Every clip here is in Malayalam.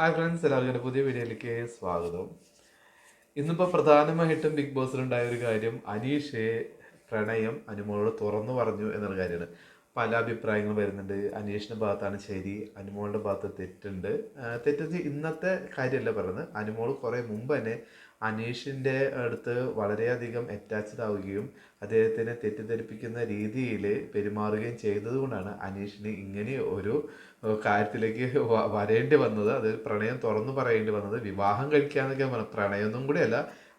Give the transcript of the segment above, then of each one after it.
ഹായ് ഫ്രണ്ട്സ് എല്ലാവർക്കും എന്റെ പുതിയ വീഡിയോയിലേക്ക് സ്വാഗതം. ഇന്നിപ്പോൾ പ്രധാനമായിട്ടും ബിഗ് ബോസിലുണ്ടായ ഒരു കാര്യം അനീഷ് പ്രണയം അനുമോളോട് തുറന്നു പറഞ്ഞു എന്നൊരു കാര്യമാണ്. പല അഭിപ്രായങ്ങൾ വരുന്നുണ്ട്. അനീഷിന്റെ ഭാഗത്താണ് ശരി അനുമോളുടെ ഭാഗത്ത് തെറ്റുണ്ട്. തെറ്റെന്ന് ഇന്നത്തെ കാര്യമല്ല പറയുന്നത്. അനുമോൾ കുറേ മുമ്പ് തന്നെ അനീഷിന്റെ അടുത്ത് വളരെയധികം അറ്റാച്ച്ഡ് ആവുകയും അദ്ദേഹത്തിനെ തെറ്റിദ്ധരിപ്പിക്കുന്ന രീതിയിൽ പെരുമാറുകയും ചെയ്തതുകൊണ്ടാണ് അനീഷിന് ഇങ്ങനെ ഒരു കാര്യത്തിലേക്ക് വരേണ്ടി വന്നത്. അത് പ്രണയം തുറന്നു പറയേണ്ടി വന്നത്. വിവാഹം കഴിക്കാന്നൊക്കെ പറഞ്ഞു പ്രണയമൊന്നും കൂടിയല്ല.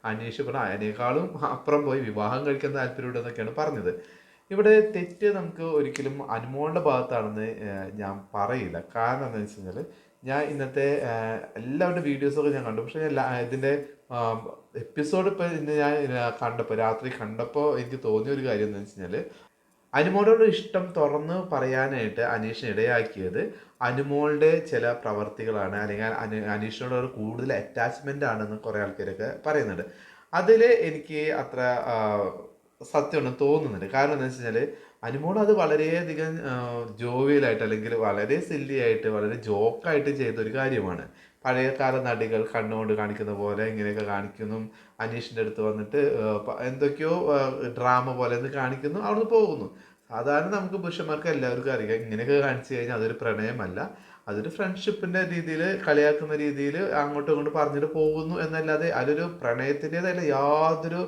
അനീഷ് പറഞ്ഞു അതിനേക്കാളും അപ്പുറം പോയി വിവാഹം കഴിക്കാൻ താല്പര്യമുണ്ടെന്നൊക്കെയാണ് പറഞ്ഞത്. ഇവിടെ തെറ്റ് നമുക്ക് ഒരിക്കലും അനുമോളുടെ ഭാഗത്താണെന്ന് ഞാൻ പറയില്ല. കാരണം എന്താണെന്ന് വെച്ച് കഴിഞ്ഞാൽ ഞാൻ ഇന്നത്തെ എല്ലാവരുടെ വീഡിയോസൊക്കെ ഞാൻ കണ്ടു. പക്ഷേ ഞാൻ ഇതിന്റെ എപ്പിസോഡ് ഇപ്പോൾ ഇന്ന് ഞാൻ കണ്ടപ്പോൾ രാത്രി കണ്ടപ്പോൾ എനിക്ക് തോന്നിയ ഒരു കാര്യം എന്താണെന്ന് വെച്ച് കഴിഞ്ഞാൽ അനുമോളോട് ഇഷ്ടം തുറന്ന് പറയാനായിട്ട് അനീഷിന് ഇടയാക്കിയത് അനുമോളുടെ ചില പ്രവർത്തികളാണ് അല്ലെങ്കിൽ അനു അനീഷിനോട് കൂടുതൽ അറ്റാച്ച്മെന്റ് ആണെന്ന് കുറേ ആൾക്കാരൊക്കെ പറയുന്നുണ്ട്. അതിൽ എനിക്ക് അത്ര സത്യമാണ് തോന്നുന്നുണ്ട്. കാരണം എന്താ വെച്ച് കഴിഞ്ഞാൽ അനുമോൾ അത് വളരെയധികം ജോവിയലായിട്ട് അല്ലെങ്കിൽ വളരെ സില്ലിയായിട്ട് വളരെ ജോക്കായിട്ട് ചെയ്ത ഒരു കാര്യമാണ്. പഴയകാല നടികൾ കണ്ണുകൊണ്ട് കാണിക്കുന്ന പോലെ ഇങ്ങനെയൊക്കെ കാണിക്കുന്നു. അനീഷിന്റെ അടുത്ത് വന്നിട്ട് എന്തൊക്കെയോ ഡ്രാമ പോലെ എന്ന് കാണിക്കുന്നു. അവിടുന്ന് പോകുന്നു. സാധാരണ നമുക്ക് പുരുഷന്മാർക്ക് എല്ലാവർക്കും അറിയാം. ഇങ്ങനെയൊക്കെ കാണിച്ചു കഴിഞ്ഞാൽ അതൊരു പ്രണയമല്ല. അതൊരു ഫ്രണ്ട്ഷിപ്പിന്റെ രീതിയിൽ കളിയാക്കുന്ന രീതിയിൽ അങ്ങോട്ടും ഇങ്ങോട്ടും പറഞ്ഞിട്ട് പോകുന്നു എന്നല്ലാതെ അതൊരു പ്രണയത്തിന്റെതല്ല യാതൊരു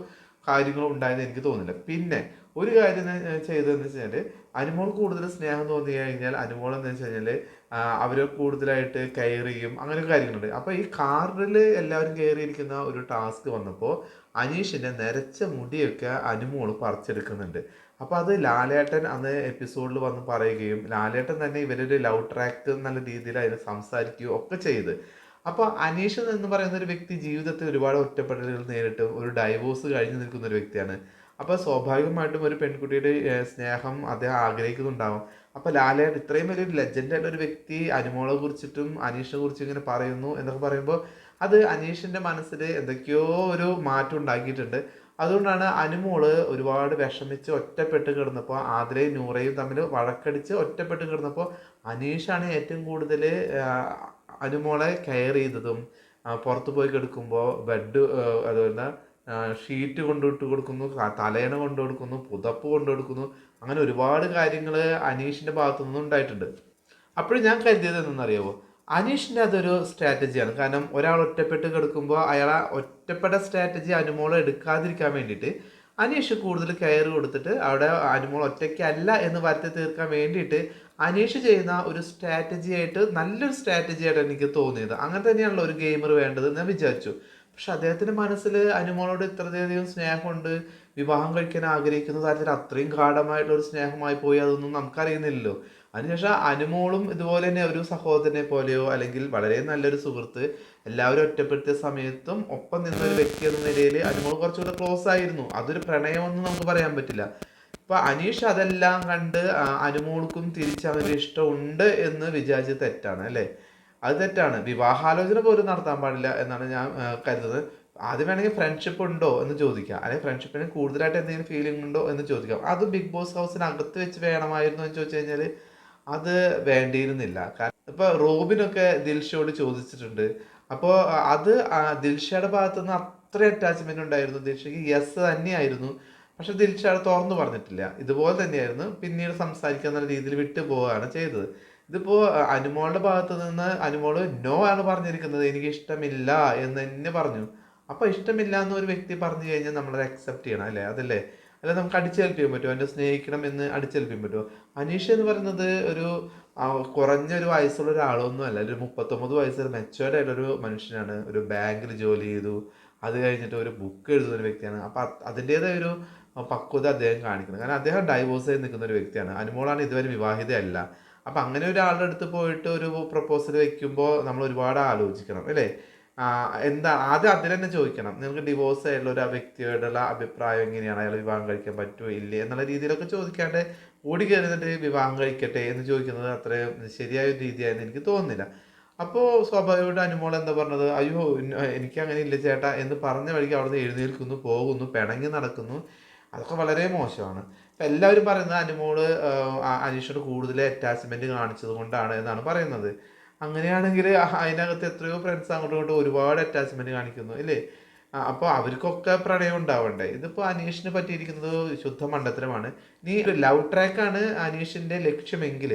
കാര്യങ്ങളും ഉണ്ടായെന്ന് എനിക്ക് തോന്നുന്നില്ല. പിന്നെ ഒരു കാര്യം ചെയ്തതെന്ന് വെച്ച് കഴിഞ്ഞാൽ അനുമോൾ കൂടുതൽ സ്നേഹം തോന്നി കഴിഞ്ഞാൽ അനുമോൾ എന്ന് വെച്ച് കഴിഞ്ഞാൽ അവരെ കൂടുതലായിട്ട് കെയർ ചെയ്യും അങ്ങനെ കാര്യങ്ങളുണ്ട്. അപ്പോൾ ഈ കാറിൽ എല്ലാവരും കയറിയിരിക്കുന്ന ഒരു ടാസ്ക് വന്നപ്പോൾ അനീഷിന്റെ നരച്ച മുടിയൊക്കെ അനുമോൾ പറിച്ചെടുക്കുന്നുണ്ട്. അപ്പോൾ അത് ലാലേട്ടൻ അന്ന് എപ്പിസോഡിൽ വന്ന് പറയുകയും ലാലേട്ടൻ തന്നെ ഇവരൊരു ലവ് ട്രാക്ക് എന്നുള്ള രീതിയിൽ അതിന് സംസാരിക്കുകയും ഒക്കെ ചെയ്ത്. അപ്പോൾ അനീഷ് എന്ന് പറയുന്ന ഒരു വ്യക്തി ജീവിതത്തിൽ ഒരുപാട് ഒറ്റപ്പെടലുകൾ നേരിട്ട് ഒരു ഡൈവോഴ്സ് കഴിഞ്ഞു നിൽക്കുന്ന ഒരു വ്യക്തിയാണ്. അപ്പോൾ സ്വാഭാവികമായിട്ടും ഒരു പെൺകുട്ടിയുടെ സ്നേഹം അദ്ദേഹം ആഗ്രഹിക്കുന്നുണ്ടാവും. അപ്പോൾ ലാലേട്ടൻ ഇത്രയും വലിയൊരു ലെജൻഡായിട്ട് ഒരു വ്യക്തി അനുമോളെ കുറിച്ചിട്ടും അനീഷിനെ കുറിച്ചും ഇങ്ങനെ പറയുന്നു എന്നൊക്കെ പറയുമ്പോൾ അത് അനീഷിന്റെ മനസ്സിൽ എന്തൊക്കെയോ ഒരു മാറ്റം ഉണ്ടാക്കിയിട്ടുണ്ട്. അതുകൊണ്ടാണ് അനുമോൾ ഒരുപാട് വിഷമിച്ച് ഒറ്റപ്പെട്ട് കിടന്നപ്പോൾ ആതിരയും നൂറയും തമ്മിൽ വഴക്കടിച്ച് ഒറ്റപ്പെട്ട് കിടന്നപ്പോൾ അനീഷാണ് ഏറ്റവും കൂടുതൽ അനുമോളെ കെയർ ചെയ്തതും പുറത്ത് പോയി കിടക്കുമ്പോൾ ബെഡ് അതുപോലെ ഷീറ്റ് കൊണ്ടിട്ട് കൊടുക്കുന്നു തലേണ കൊണ്ടു കൊടുക്കുന്നു പുതപ്പ് കൊണ്ടു കൊടുക്കുന്നു അങ്ങനെ ഒരുപാട് കാര്യങ്ങൾ അനീഷിന്റെ ഭാഗത്തു നിന്നും ഉണ്ടായിട്ടുണ്ട്. അപ്പോഴും ഞാൻ കരുതിയത് എന്തെന്നറിയാവോ അനീഷിന്റെ അതൊരു സ്ട്രാറ്റജിയാണ്. കാരണം ഒരാൾ ഒറ്റപ്പെട്ട് കിടക്കുമ്പോൾ അയാളെ ഒറ്റപ്പെട്ട സ്ട്രാറ്റജി അനുമോളം എടുക്കാതിരിക്കാൻ വേണ്ടിയിട്ട് അനീഷ് കൂടുതൽ കെയർ കൊടുത്തിട്ട് അവിടെ അനുമോൾ ഒറ്റയ്ക്കല്ല എന്ന് വരുത്തി തീർക്കാൻ വേണ്ടിയിട്ട് അനീഷ് ചെയ്യുന്ന ഒരു സ്ട്രാറ്റജി ആയിട്ട് നല്ലൊരു സ്ട്രാറ്റജി ആയിട്ട് എനിക്ക് തോന്നിയത്. അങ്ങനെ തന്നെയാണല്ലോ ഒരു ഗെയിമർ വേണ്ടത് ഞാൻ വിചാരിച്ചു. പക്ഷെ അദ്ദേഹത്തിന്റെ മനസ്സിൽ അനുമോളോട് ഇത്രയധികം സ്നേഹമുണ്ട് വിവാഹം കഴിക്കാൻ ആഗ്രഹിക്കുന്ന കാര്യത്തിൽ അത്രയും ഗാഠമായിട്ടുള്ള ഒരു സ്നേഹമായി പോയി അതൊന്നും നമുക്കറിയുന്നില്ലല്ലോ. അതിനുശേഷം അനുമോളും ഇതുപോലെ തന്നെ ഒരു സഹോദരനെ പോലെയോ അല്ലെങ്കിൽ വളരെ നല്ലൊരു സുഹൃത്ത് എല്ലാവരും ഒറ്റപ്പെടുത്തിയ സമയത്തും ഒപ്പം നിന്ന ഒരു വ്യക്തി എന്ന നിലയിൽ അനുമോൾ കുറച്ചുകൂടെ ക്ലോസ് ആയിരുന്നു. അതൊരു പ്രണയമെന്ന് നമുക്ക് പറയാൻ പറ്റില്ല. ഇപ്പൊ അനീഷ് അതെല്ലാം കണ്ട് അനുമോൾക്കും തിരിച്ച് അവന് ഇഷ്ടമുണ്ട് എന്ന് വിചാരിച്ചത് തെറ്റാണ് അല്ലേ? അത് തെറ്റാണ്. വിവാഹാലോചന പോലും നടത്താൻ പാടില്ല എന്നാണ് ഞാൻ കരുതുന്നത്. ആദ്യം വേണമെങ്കിൽ ഫ്രണ്ട്ഷിപ്പ് ഉണ്ടോ എന്ന് ചോദിക്കാം. അല്ലെങ്കിൽ ഫ്രണ്ട്ഷിപ്പിന് കൂടുതലായിട്ട് എന്തെങ്കിലും ഫീലിംഗ് ഉണ്ടോ എന്ന് ചോദിക്കാം. അത് ബിഗ് ബോസ് ഹൗസിനകത്ത് വെച്ച് വേണമായിരുന്നു എന്ന് ചോദിച്ചു കഴിഞ്ഞാൽ അത് വേണ്ടിയിരുന്നില്ല. കാരണം ഇപ്പൊ റോബിനൊക്കെ ദിൽഷയോട് ചോദിച്ചിട്ടുണ്ട്. അപ്പോൾ അത് ദിൽഷയുടെ ഭാഗത്തുനിന്ന് അത്ര അറ്റാച്ച്മെന്റ് ഉണ്ടായിരുന്നു. ദിൽഷയ്ക്ക് യെസ് തന്നെയായിരുന്നു. പക്ഷെ തിരിച്ച് അത് തുറന്നു പറഞ്ഞിട്ടില്ല. ഇതുപോലെ തന്നെയായിരുന്നു പിന്നീട് സംസാരിക്കുക എന്നുള്ള രീതിയിൽ വിട്ടു പോവുകയാണ് ചെയ്തത്. ഇതിപ്പോ അഹ്, അനുമോളുടെ ഭാഗത്ത് നിന്ന് അനുമോൾ നോ ആണ് പറഞ്ഞിരിക്കുന്നത്. എനിക്ക് ഇഷ്ടമില്ല എന്ന് തന്നെ പറഞ്ഞു. അപ്പൊ ഇഷ്ടമില്ല എന്ന് ഒരു വ്യക്തി പറഞ്ഞു കഴിഞ്ഞാൽ നമ്മളത് അക്സെപ്റ്റ് ചെയ്യണം അല്ലേ? അതല്ലേ? അല്ലെ നമുക്ക് അടിച്ചേൽപ്പിക്കാൻ പറ്റുമോ? എന്നെ സ്നേഹിക്കണം എന്ന് അടിച്ചേൽപ്പിക്കാൻ പറ്റുമോ? അനീഷ് എന്ന് പറയുന്നത് ഒരു കുറഞ്ഞ കുറഞ്ഞൊരു വയസ്സുള്ള ഒരാളൊന്നും അല്ല. ഒരു മുപ്പത്തൊമ്പത് വയസ്സിൽ മെച്ചുവേർഡ് മനുഷ്യനാണ്. ഒരു ബാങ്കിൽ ജോലി ചെയ്തു. അത് കഴിഞ്ഞിട്ട് ഒരു ബുക്ക് എഴുതുന്ന ഒരു വ്യക്തിയാണ്. അപ്പം അതിന്റെതായ ഒരു പക്വത അദ്ദേഹം കാണിക്കുന്നത്. കാരണം അദ്ദേഹം ഡൈവോഴ്സ് ചെയ്ത് നിൽക്കുന്ന ഒരു വ്യക്തിയാണ്. അനുമോളാണ് ഇതുവരെ വിവാഹിതയല്ല. അപ്പം അങ്ങനെ ഒരാളുടെ അടുത്ത് പോയിട്ട് ഒരു പ്രപ്പോസൽ വെക്കുമ്പോൾ നമ്മൾ ഒരുപാട് ആലോചിക്കണം അല്ലേ? എന്താ ആദ്യം അതിൽ തന്നെ ചോദിക്കണം. നിങ്ങൾക്ക് ഡിവോഴ്സ് ആയിട്ടുള്ള ഒരു വ്യക്തിയോടുള്ള അഭിപ്രായം എങ്ങനെയാണ്? അയാൾ വിവാഹം കഴിക്കാൻ പറ്റുമോ ഇല്ലേ? എന്നുള്ള രീതിയിലൊക്കെ ചോദിക്കാണ്ട് ഓടി കയറുന്നിട്ട് വിവാഹം കഴിക്കട്ടെ എന്ന് ചോദിക്കുന്നത് അത്രയും ശരിയായ ഒരു രീതിയായെന്ന് എനിക്ക് തോന്നുന്നില്ല. അപ്പോൾ സ്വാഭാവികമായിട്ട് അനുമോൾ എന്താ പറഞ്ഞത്? അയ്യോ എനിക്ക് അങ്ങനെ ഇല്ല ചേട്ടാ എന്ന് പറഞ്ഞ വഴിക്ക് അവിടുന്ന് എഴുന്നേൽക്കുന്നു പോകുന്നു പിണങ്ങി നടക്കുന്നു. അതൊക്കെ വളരെ മോശമാണ്. ഇപ്പം എല്ലാവരും പറയുന്നത് അനുമോൾ അനീഷിനോട് കൂടുതൽ അറ്റാച്ച്മെന്റ് കാണിച്ചത് കൊണ്ടാണ് എന്നാണ് പറയുന്നത്. അങ്ങനെയാണെങ്കിൽ അതിനകത്ത് എത്രയോ ഫ്രണ്ട്സ് അങ്ങോട്ടും ഇങ്ങോട്ടും ഒരുപാട് അറ്റാച്ച്മെന്റ് കാണിക്കുന്നു ഇല്ലേ? അപ്പോൾ അവർക്കൊക്കെ പ്രണയം ഉണ്ടാവണ്ടേ? ഇതിപ്പോൾ അനീഷിന് പറ്റിയിരിക്കുന്നത് ശുദ്ധ മണ്ടത്തരമാണ് നീ ഒരു ലവ് ട്രാക്കാണ് അനീഷിന്റെ ലക്ഷ്യമെങ്കിൽ.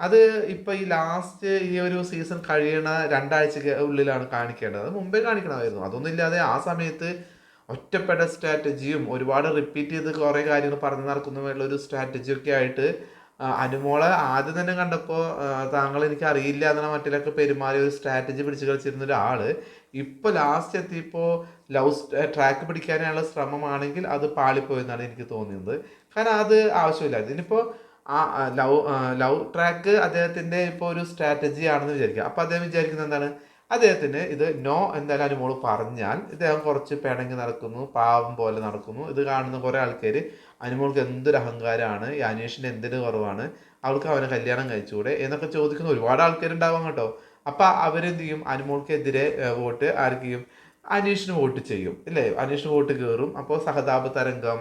അത് ഇപ്പോൾ ഈ ലാസ്റ്റ് ഈ ഒരു സീസൺ കഴിയണ രണ്ടാഴ്ച ഉള്ളിലാണ് കാണിക്കേണ്ടത്. അത് മുമ്പേ കാണിക്കണമായിരുന്നു. അതൊന്നും ഇല്ലാതെ ആ സമയത്ത് ഒറ്റപ്പെട്ട സ്ട്രാറ്റജിയും ഒരുപാട് റിപ്പീറ്റ് ചെയ്ത് കുറേ കാര്യങ്ങൾ പറഞ്ഞു നടക്കുന്നതുമായിട്ടുള്ള ഒരു സ്ട്രാറ്റജി ഒക്കെ ആയിട്ട് അനുമോളെ ആദ്യം തന്നെ കണ്ടപ്പോൾ താങ്കൾ എനിക്ക് അറിയില്ല എന്നുള്ള മറ്റിലൊക്കെ പെരുമാറി ഒരു സ്ട്രാറ്റജി പിടിച്ച് കളിച്ചിരുന്ന ഒരാൾ ഇപ്പൊ ലാസ്റ്റ് എത്തിയപ്പോൾ ലവ് ട്രാക്ക് പിടിക്കാനുള്ള ശ്രമമാണെങ്കിൽ അത് പാളിപ്പോയെന്നാണ് എനിക്ക് തോന്നിയത്. കാരണം അത് ആവശ്യമില്ല. ഇതിനിപ്പോ ആ ലവ് ലവ് ട്രാക്ക് അദ്ദേഹത്തിന്റെ ഇപ്പോൾ ഒരു സ്ട്രാറ്റജി ആണെന്ന് വിചാരിക്കുക അപ്പോൾ അദ്ദേഹം വിചാരിക്കുന്നത് എന്താണ്? അദ്ദേഹത്തിന് ഇത് നോ എന്തായാലും അനുമോൾ പറഞ്ഞാൽ ഇദ്ദേഹം കുറച്ച് പിണങ്ങി നടക്കുന്നു പാവം പോലെ നടക്കുന്നു. ഇത് കാണുന്ന കുറേ ആൾക്കാർ അനുമോൾക്ക് എന്തൊരു അഹങ്കാരമാണ് ഈ അനീഷിന് എന്തിന് കുറവാണ് അവൾക്ക് അവനെ കല്യാണം കഴിച്ചുകൂടെ എന്നൊക്കെ ചോദിക്കുന്ന ഒരുപാട് ആൾക്കാരുണ്ടാവാം കേട്ടോ. അപ്പം അവരെന്ത് ചെയ്യും? അനുമോൾക്കെതിരെ വോട്ട് ആർക്ക് ചെയ്യും വോട്ട് ചെയ്യും ഇല്ലേ? അനീഷിന് വോട്ട് കയറും അപ്പോൾ സഹതാപ തരംഗം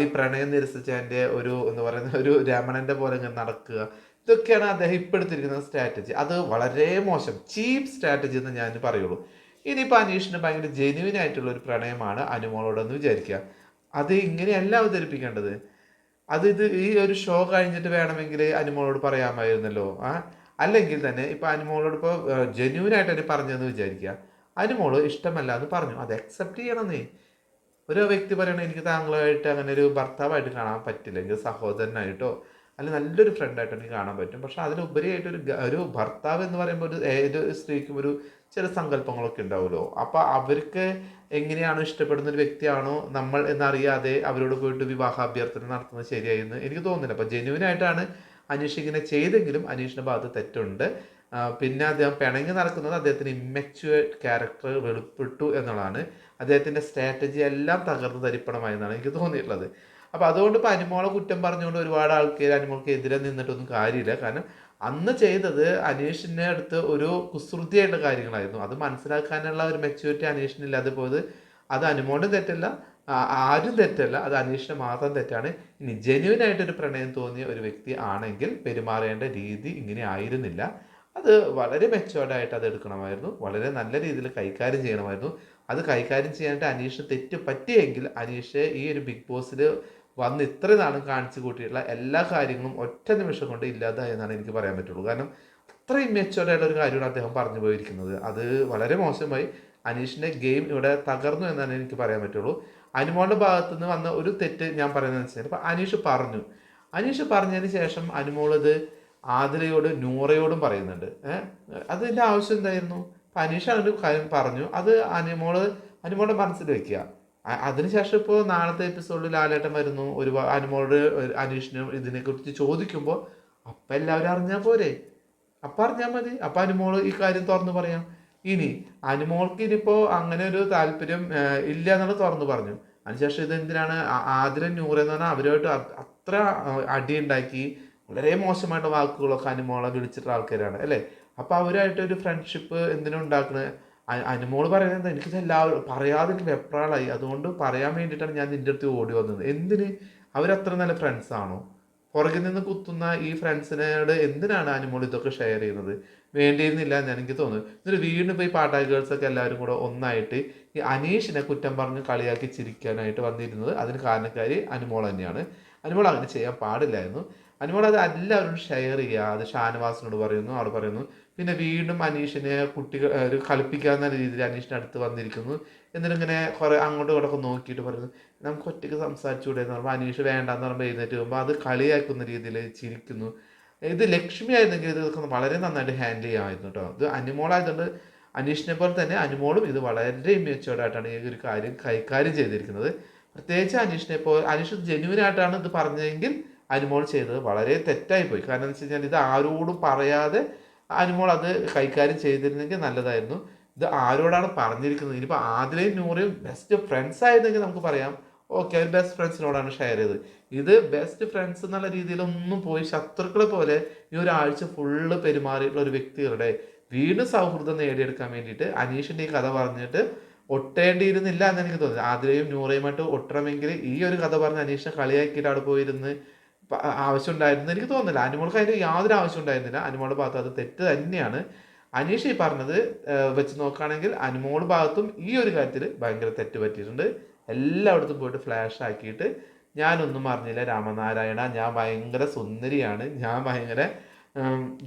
ഈ പ്രണയം നിരസിച്ചതിന്റെ ഒരു എന്ന് പറയുന്ന ഒരു രമണന്റെ പോലെ ഇങ്ങനെ നടക്കുക ഇതൊക്കെയാണ് അദ്ദേഹം ഇപ്പം എടുത്തിരിക്കുന്ന സ്ട്രാറ്റജി അത് വളരെ മോശം. ചീപ്പ് സ്ട്രാറ്റജി എന്ന് ഞാൻ പറയുള്ളൂ. ഇനിയിപ്പോൾ അനീഷിന് ഭയങ്കര ജെനുവിൻ ആയിട്ടുള്ള ഒരു പ്രണയമാണ് അനുമോളോടെന്ന് വിചാരിക്കുക. അത് ഇങ്ങനെയല്ല അവതരിപ്പിക്കേണ്ടത്. അത് ഇത് ഈ ഒരു ഷോ കഴിഞ്ഞിട്ട് വേണമെങ്കിൽ അനുമോളോട് പറയാമായിരുന്നല്ലോ. ആ? അല്ലെങ്കിൽ തന്നെ ഇപ്പം അനുമോളോട് ഇപ്പോൾ ജെനുവിൻ ആയിട്ട് എന്നെ പറഞ്ഞതെന്ന് വിചാരിക്കുക. അനുമോൾ ഇഷ്ടമല്ല എന്ന് പറഞ്ഞു. അത് അക്സെപ്റ്റ് ചെയ്യണം നീ ഒരു വ്യക്തി പറയണേ എനിക്ക് താങ്കളായിട്ട് അങ്ങനെ ഒരു ഭർത്താവായിട്ട് കാണാൻ പറ്റില്ല സഹോദരനായിട്ടോ അല്ല നല്ലൊരു ഫ്രണ്ടായിട്ട് എനിക്ക് കാണാൻ പറ്റും. പക്ഷെ അതിലുപരിയായിട്ട് ഒരു ഒരു ഭർത്താവ് എന്ന് പറയുമ്പോൾ ഒരു ഏത് സ്ത്രീക്കും ഒരു ചില സങ്കല്പങ്ങളൊക്കെ ഉണ്ടാവുമല്ലോ. അപ്പോൾ അവർക്ക് എങ്ങനെയാണോ ഇഷ്ടപ്പെടുന്ന ഒരു വ്യക്തിയാണോ നമ്മൾ എന്നറിയാതെ അവരോട് പോയിട്ട് വിവാഹ അഭ്യർത്ഥന നടത്തുന്നത് ശരിയായെന്ന് എനിക്ക് തോന്നുന്നില്ല. അപ്പോൾ ആയിട്ടാണ് അനീഷ് ഇങ്ങനെ ചെയ്തെങ്കിലും അനീഷിന്റെ ഭാഗത്ത് തെറ്റുണ്ട്. പിന്നെ അദ്ദേഹം പിണങ്ങി നടക്കുന്നത് അദ്ദേഹത്തിന് ഇമ്മച്വർ ക്യാരക്ടർ വെളിപ്പെട്ടു എന്നുള്ളതാണ്. അദ്ദേഹത്തിന്റെ സ്ട്രാറ്റജി എല്ലാം തകർന്ന് തരിപ്പണമായെന്നാണ് എനിക്ക് തോന്നിയിട്ടുള്ളത്. അപ്പൊ അതുകൊണ്ട് ഇപ്പൊ അനുമോളെ കുറ്റം പറഞ്ഞുകൊണ്ട് ഒരുപാട് ആൾക്കാർ അനുമോൾക്ക് എതിരെ നിന്നിട്ടൊന്നും കാര്യമില്ല. കാരണം അന്ന് ചെയ്തത് അനീഷിന്റെ അടുത്ത് ഒരു കുസൃതിയായിട്ടുള്ള കാര്യങ്ങളായിരുന്നു. അത് മനസ്സിലാക്കാനുള്ള ഒരു മെച്യൂരിറ്റി അനീഷിനില്ലാതെ പോയത് അത് അനുമോളുടെ തെറ്റല്ല ആരും തെറ്റല്ല അത് അനീഷിന് മാത്രം തെറ്റാണ്. ഇനി ജെന്യൂൻ ആയിട്ട് ഒരു പ്രണയം തോന്നിയ ഒരു വ്യക്തി ആണെങ്കിൽ പെരുമാറേണ്ട രീതി ഇങ്ങനെ ആയിരുന്നില്ല. അത് വളരെ മെച്ചോർഡായിട്ട് അത് എടുക്കണമായിരുന്നു. വളരെ നല്ല രീതിയിൽ കൈകാര്യം ചെയ്യണമായിരുന്നു. അത് കൈകാര്യം ചെയ്യാനായിട്ട് അനീഷ് തെറ്റ് പറ്റിയെങ്കിൽ അനീഷ് ഈ ഒരു ബിഗ് ബോസിൽ വന്ന് ഇത്ര നാളും കാണിച്ചു കൂട്ടിയിട്ടുള്ള എല്ലാ കാര്യങ്ങളും ഒറ്റ നിമിഷം കൊണ്ട് ഇല്ലാതായി എന്നാണ് എനിക്ക് പറയാൻ പറ്റുള്ളൂ. കാരണം അത്ര ഇമ്മച്ചുവേർഡ് ഒരു കാര്യമാണ് അദ്ദേഹം പറഞ്ഞു പോയിരിക്കുന്നത്. അത് വളരെ മോശമായി. അനീഷിന്റെ ഗെയിം ഇവിടെ തകർന്നു എന്നാണ് എനിക്ക് പറയാൻ പറ്റുള്ളൂ. അനുമോളുടെ ഭാഗത്തു നിന്ന് വന്ന ഒരു തെറ്റ് ഞാൻ പറയുന്നത് വെച്ചാൽ ഇപ്പൊ അനീഷ് പറഞ്ഞു. അനീഷ് പറഞ്ഞതിന് ശേഷം അനുമോളത് ആതിരയോട് നൂറയോടും പറയുന്നുണ്ട്. ഏഹ് അതിന്റെ ആവശ്യം എന്തായിരുന്നു? അപ്പം അനീഷ് അതിന്റെ കാര്യം പറഞ്ഞു. അത് അനുമോൾ അനുമോളുടെ മനസ്സിൽ വെക്കുക. അതിനുശേഷം ഇപ്പോൾ നാളത്തെ എപ്പിസോഡിൽ ലാലേട്ടൻ വരുന്നു. ഒരു അനുമോളോട് ഒരു അനീഷിനും ഇതിനെ കുറിച്ച് ചോദിക്കുമ്പോൾ അപ്പം എല്ലാവരും അറിഞ്ഞാൽ പോരെ. അപ്പം അറിഞ്ഞാൽ മതി. അപ്പം അനുമോൾ ഈ കാര്യം തുറന്നു പറയാം. ഇനി അനുമോൾക്ക് ഇനിയിപ്പോൾ അങ്ങനെ ഒരു താല്പര്യം ഇല്ല എന്നുള്ളത് തുറന്നു പറഞ്ഞു. അതിനുശേഷം ഇത് എന്തിനാണ് ആ- ന്യൂറ എന്ന് പറഞ്ഞാൽ അവരുമായിട്ട് അത്ര അടി അടിയുണ്ടാക്കി വളരെ മോശമായിട്ട് വാക്കുകളൊക്കെ അനുമോളെ വിളിച്ചിട്ടുള്ള ആൾക്കാരാണ് അല്ലേ? അപ്പൊ അവരായിട്ട് ഒരു ഫ്രണ്ട്ഷിപ്പ് എന്തിനാ ഉണ്ടാക്കണത് അ- അനുമോൾ പറയുന്നത് എനിക്ക് എല്ലാവരും പറയാതെ വെപ്രാളായി. അതുകൊണ്ട് പറയാൻ വേണ്ടിയിട്ടാണ് ഞാൻ നിന്റെ അടുത്ത് ഓടി വന്നത്. എന്തിന്? അവരത്ര നല്ല ഫ്രണ്ട്സ് ആണോ? പുറകിൽ നിന്ന് കുത്തുന്ന ഈ ഫ്രണ്ട്സിനോട് എന്തിനാണ് അനുമോൾ ഇതൊക്കെ ഷെയർ ചെയ്യുന്നത്? വേണ്ടിയിരുന്നില്ല എന്ന് എനിക്ക് തോന്നുന്നു എന്നിട്ട് വീണ്ടും പോയി പാട്ടാ ഗേൾസൊക്കെ എല്ലാവരും കൂടെ ഒന്നായിട്ട് ഈ അനീഷിനെ കുറ്റം പറഞ്ഞ് കളിയാക്കി ചിരിക്കാനായിട്ട് വന്നിരുന്നത്. അതിന് കാരണക്കാരി അനുമോൾ തന്നെയാണ്. അനുമോൾ അങ്ങനെ ചെയ്യാൻ പാടില്ലായിരുന്നു. അനുമോൾ അത് എല്ലാവരും ഷെയർ ചെയ്യുക. അത് ഷാനവാസിനോട് പറയുന്നു അവിടെ പറയുന്നു. പിന്നെ വീണ്ടും അനീഷിനെ കുട്ടികൾ ഒരു കളിപ്പിക്കാവുന്ന രീതിയിൽ അനീഷിന്റെ അടുത്ത് വന്നിരിക്കുന്നു. എന്നിട്ട് ഇങ്ങനെ കുറെ അങ്ങോട്ടും ഇങ്ങോട്ടൊക്കെ നോക്കിയിട്ട് പറയുന്നു നമുക്ക് ഒറ്റയ്ക്ക് സംസാരിച്ചുകൂടെ? എന്ന് പറയുമ്പോൾ അനീഷ് വേണ്ടെന്ന് പറയുമ്പോൾ എഴുന്നേറ്റ് പോകുമ്പോൾ അത് കളിയാക്കുന്ന രീതിയിൽ ചിരിക്കുന്നു. ഇത് ലക്ഷ്മി ആയിരുന്നെങ്കിൽ ഇത് വളരെ നന്നായിട്ട് ഹാൻഡിൽ ചെയ്യാമായിരുന്നു കേട്ടോ. ഇത് അനുമോളായതുകൊണ്ട് അനീഷിനെ പോലെ തന്നെ അനുമോളും ഇത് വളരെ മെച്ചോർഡായിട്ടാണ് ഈ ഒരു കാര്യം കൈകാര്യം ചെയ്തിരിക്കുന്നത്. പ്രത്യേകിച്ച് അനീഷിനെ ഇപ്പോൾ അനീഷ് ജെന്യൂനായിട്ടാണ് ഇത് പറഞ്ഞതെങ്കിൽ അനുമോൾ ചെയ്തത് വളരെ തെറ്റായി പോയി. കാരണം എന്ന് വെച്ച് കഴിഞ്ഞാൽ ഇത് ആരോടും പറയാതെ അനുമോൾ അത് കൈകാര്യം ചെയ്തിരുന്നെങ്കിൽ നല്ലതായിരുന്നു. ഇത് ആരോടാണ് പറഞ്ഞിരിക്കുന്നത്? ഇനിയിപ്പോൾ ആദിലയും നൂറയും ബെസ്റ്റ് ഫ്രണ്ട്സ് ആയിരുന്നെങ്കിൽ നമുക്ക് പറയാം. ഓക്കെ അവർ ബെസ്റ്റ് ഫ്രണ്ട്സിനോടാണ് ഷെയർ ചെയ്തത്. ഇത് ബെസ്റ്റ് ഫ്രണ്ട്സ് എന്നുള്ള രീതിയിലൊന്നും പോയി ശത്രുക്കളെ പോലെ ഈ ഒരാഴ്ച ഫുള്ള് പെരുമാറിയിട്ടുള്ള ഒരു വ്യക്തികളുടെ വീണ്ടും സൗഹൃദം നേടിയെടുക്കാൻ വേണ്ടിയിട്ട് അനീഷിന്റെ ഈ കഥ പറഞ്ഞിട്ട് ഒട്ടേണ്ടിയിരുന്നില്ല എന്ന് എനിക്ക് തോന്നുന്നു. ആതിരയും നൂറയുമായിട്ട് ഒട്ടണമെങ്കിൽ ഈ ഒരു കഥ പറഞ്ഞ് അനീഷിനെ കളിയാക്കിയിട്ട് അവിടെ പോയിരുന്ന് ആവശ്യം ഉണ്ടായിരുന്നു എനിക്ക് തോന്നുന്നില്ല. അനുമോൾക്ക് അതിന് യാതൊരു ആവശ്യം ഉണ്ടായിരുന്നില്ല അനുമോളുടെ ഭാഗത്ത് അത് തെറ്റ് തന്നെയാണ്. അനീഷ് ഈ പറഞ്ഞത് വെച്ച് നോക്കുകയാണെങ്കിൽ അനുമോൾ ഭാഗത്തും ഈ ഒരു കാര്യത്തിൽ ഭയങ്കര തെറ്റ് പറ്റിയിട്ടുണ്ട്. എല്ലായിടത്തും പോയിട്ട് ഫ്ലാഷ് ആക്കിയിട്ട് ഞാനൊന്നും അറിഞ്ഞില്ല രാമനാരായണ. ഞാൻ ഭയങ്കര സുന്ദരിയാണ്. ഞാൻ ഭയങ്കര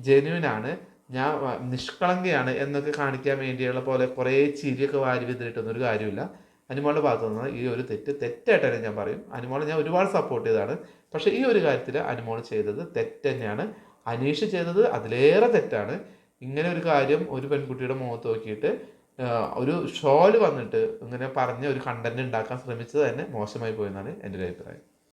ജെന്യൂനാണ് ഞാൻ നിഷ്കളങ്കയാണ് എന്നൊക്കെ കാണിക്കാൻ വേണ്ടിയുള്ള പോലെ കുറേ ചിരിയൊക്കെ വാരി വിതിരിട്ടൊന്നും ഒരു കാര്യമില്ല അനുമോളുടെ ഭാഗത്തു നിന്ന് ഈ ഒരു തെറ്റ് തെറ്റായിട്ടാണ് ഞാൻ പറയും. അനുമോളെ ഞാൻ ഒരുപാട് സപ്പോർട്ട് ചെയ്തതാണ്. പക്ഷേ ഈ ഒരു കാര്യത്തിൽ അനുമോൾ ചെയ്തത് തെറ്റ് തന്നെയാണ് അനീഷ് ചെയ്തത് അതിലേറെ തെറ്റാണ്. ഇങ്ങനെ ഒരു കാര്യം ഒരു പെൺകുട്ടിയുടെ മുഖത്ത് നോക്കിയിട്ട് ഒരു ഷോൽ വന്നിട്ട് ഇങ്ങനെ പറഞ്ഞ ഒരു കണ്ടന്റ് ഉണ്ടാക്കാൻ ശ്രമിച്ചത് തന്നെ മോശമായി പോയെന്നാണ് എന്റെ ഒരു അഭിപ്രായം.